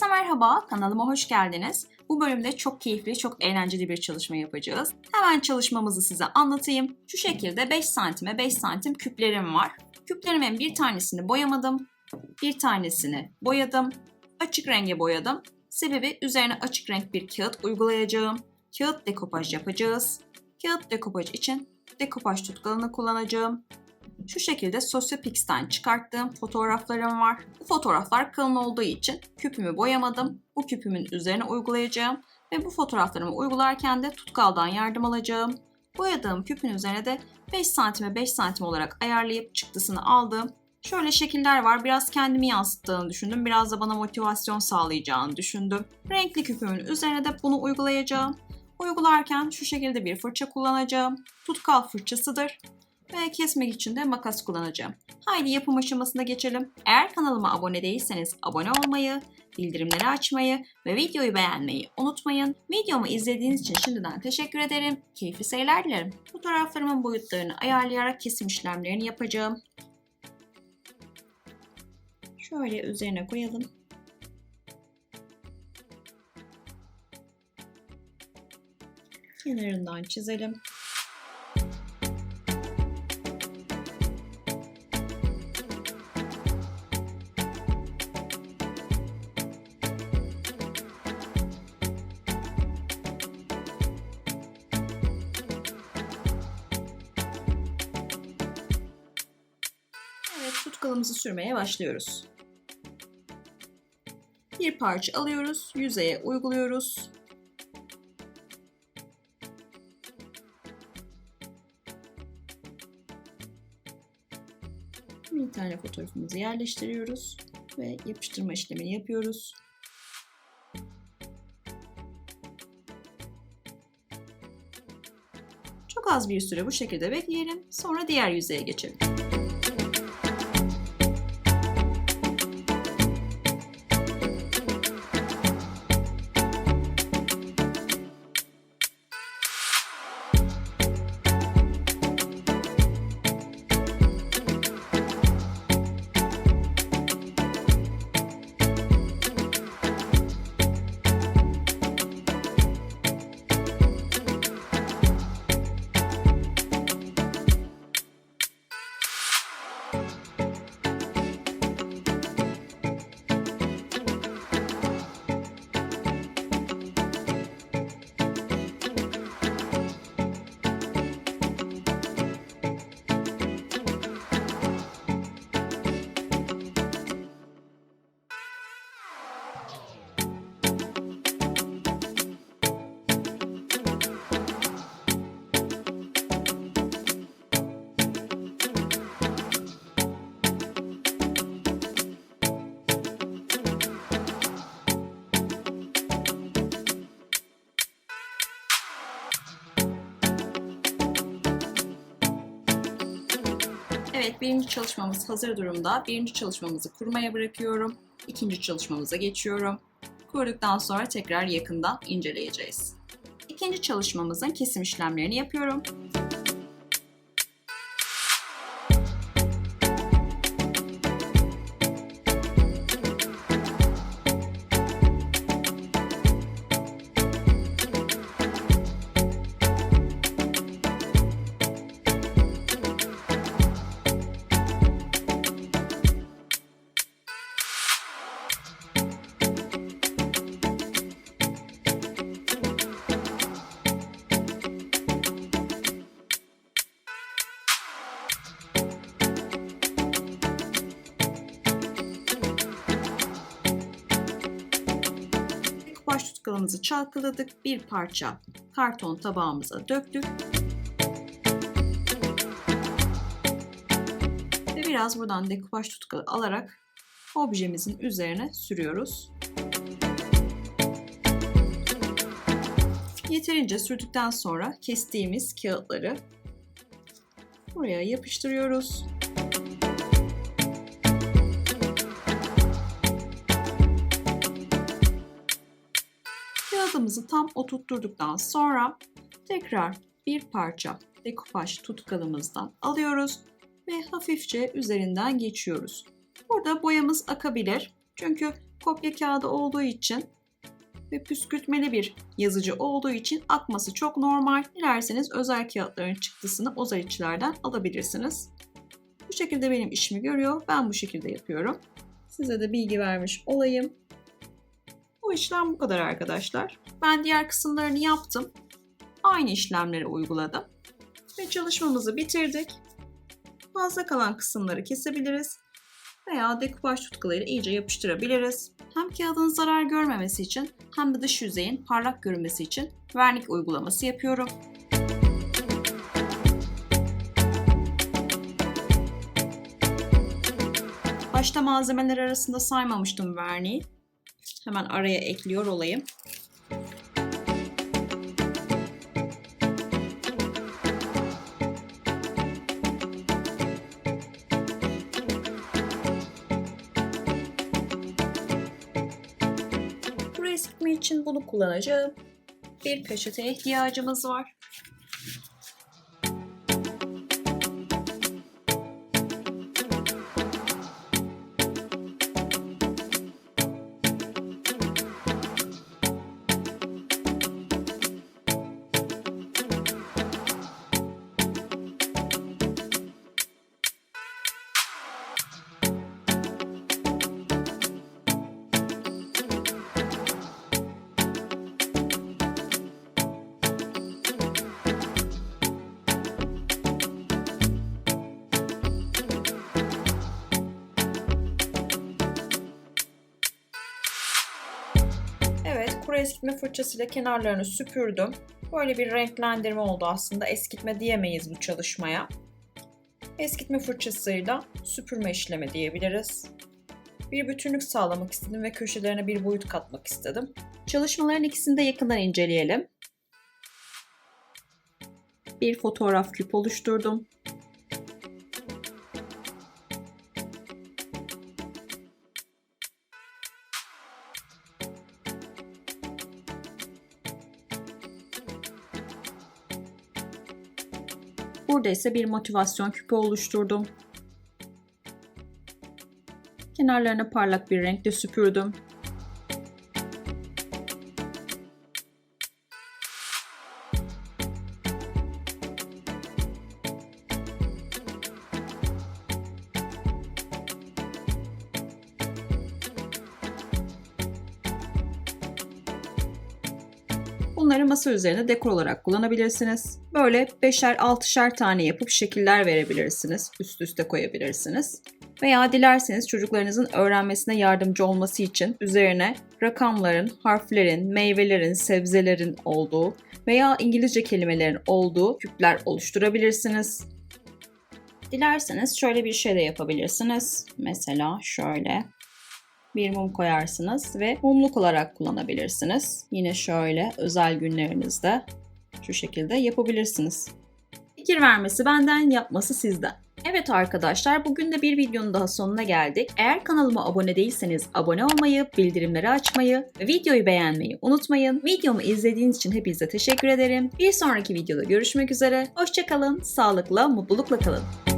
Herkese merhaba, kanalıma hoş geldiniz. Bu bölümde çok keyifli, çok eğlenceli bir çalışma yapacağız. Hemen çalışmamızı size anlatayım. Şu şekilde 5 santime 5 santim küplerim var. Küplerimin bir tanesini boyamadım, bir tanesini boyadım, açık renge boyadım. Sebebi üzerine açık renk bir kağıt uygulayacağım. Kağıt dekopaj yapacağız. Kağıt dekopaj için dekopaj tutkalını kullanacağım. Şu şekilde Sosyopix'ten çıkarttığım fotoğraflarım var. Bu fotoğraflar kalın olduğu için küpümü boyamadım. Bu küpümün üzerine uygulayacağım ve bu fotoğraflarımı uygularken de tutkaldan yardım alacağım. Boyadığım küpün üzerine de 5 santime 5 santim olarak ayarlayıp çıktısını aldım. Şöyle şekiller var. Biraz kendimi yansıttığını düşündüm. Biraz da bana motivasyon sağlayacağını düşündüm. Renkli küpümün üzerine de bunu uygulayacağım. Uygularken şu şekilde bir fırça kullanacağım. Tutkal fırçasıdır ve kesmek için de makas kullanacağım. Haydi yapım aşamasına geçelim. Eğer kanalıma abone değilseniz abone olmayı, bildirimleri açmayı ve videoyu beğenmeyi unutmayın. Videomu izlediğiniz için şimdiden teşekkür ederim. Keyifli seyirler dilerim. Fotoğraflarımın boyutlarını ayarlayarak kesim işlemlerini yapacağım. Şöyle üzerine koyalım. Kenarından çizelim. Tutkalımızı sürmeye başlıyoruz. Bir parça alıyoruz, yüzeye uyguluyoruz. Bir tane fotoğrafımızı yerleştiriyoruz ve yapıştırma işlemini yapıyoruz. Çok az bir süre bu şekilde bekleyelim. Sonra diğer yüzeye geçelim. Evet, birinci çalışmamız hazır durumda. Birinci çalışmamızı kurmaya bırakıyorum. İkinci çalışmamıza geçiyorum. Kurduktan sonra tekrar yakından inceleyeceğiz. İkinci çalışmamızın kesim işlemlerini yapıyorum. Kupaş tutkalımızı çalkaladık. Bir parça karton tabağımıza döktük. Ve biraz buradan dekupaj tutkalı alarak objemizin üzerine sürüyoruz. Yeterince sürdükten sonra kestiğimiz kağıtları buraya yapıştırıyoruz. Kağıdımızı tam oturtturduktan sonra tekrar bir parça dekupaj tutkalımızdan alıyoruz ve hafifçe üzerinden geçiyoruz. Burada boyamız akabilir. Çünkü kopya kağıdı olduğu için ve püskürtmeli bir yazıcı olduğu için akması çok normal. Dilerseniz özel kağıtların çıktısını özellikçilerden alabilirsiniz. Bu şekilde benim işimi görüyor. Ben bu şekilde yapıyorum. Size de bilgi vermiş olayım. Bu işlem bu kadar arkadaşlar. Ben diğer kısımlarını yaptım. Aynı işlemleri uyguladım. Ve çalışmamızı bitirdik. Fazla kalan kısımları kesebiliriz. Veya dekupaj tutkuları iyice yapıştırabiliriz. Hem kağıdın zarar görmemesi için hem de dış yüzeyin parlak görünmesi için vernik uygulaması yapıyorum. Başta malzemeler arasında saymamıştım verniği. Hemen araya ekliyor olayım. Buraya sıkma için bunu kullanacağım. Bir peçete ihtiyacımız var. Kuru eskitme fırçasıyla kenarlarını süpürdüm. Böyle bir renklendirme oldu aslında. Eskitme diyemeyiz bu çalışmaya. Eskitme fırçasıyla süpürme işlemi diyebiliriz. Bir bütünlük sağlamak istedim ve köşelerine bir boyut katmak istedim. Çalışmaların ikisini de yakından inceleyelim. Bir fotoğraf küp oluşturdum. Burada ise bir motivasyon küpü oluşturdum. Kenarlarına parlak bir renkle süpürdüm. Bunları masa üzerine dekor olarak kullanabilirsiniz. Böyle beşer altışar tane yapıp şekiller verebilirsiniz. Üst üste koyabilirsiniz. Veya dilerseniz çocuklarınızın öğrenmesine yardımcı olması için üzerine rakamların, harflerin, meyvelerin, sebzelerin olduğu veya İngilizce kelimelerin olduğu küpler oluşturabilirsiniz. Dilerseniz şöyle bir şey de yapabilirsiniz. Mesela şöyle bir mum koyarsınız ve mumluk olarak kullanabilirsiniz. Yine şöyle özel günlerinizde şu şekilde yapabilirsiniz. Fikir vermesi benden, yapması sizden. Evet arkadaşlar bugün de bir videonun daha sonuna geldik. Eğer kanalıma abone değilseniz abone olmayı, bildirimleri açmayı ve videoyu beğenmeyi unutmayın. Videomu izlediğiniz için hepinize teşekkür ederim. Bir sonraki videoda görüşmek üzere. Hoşçakalın, sağlıkla, mutlulukla kalın.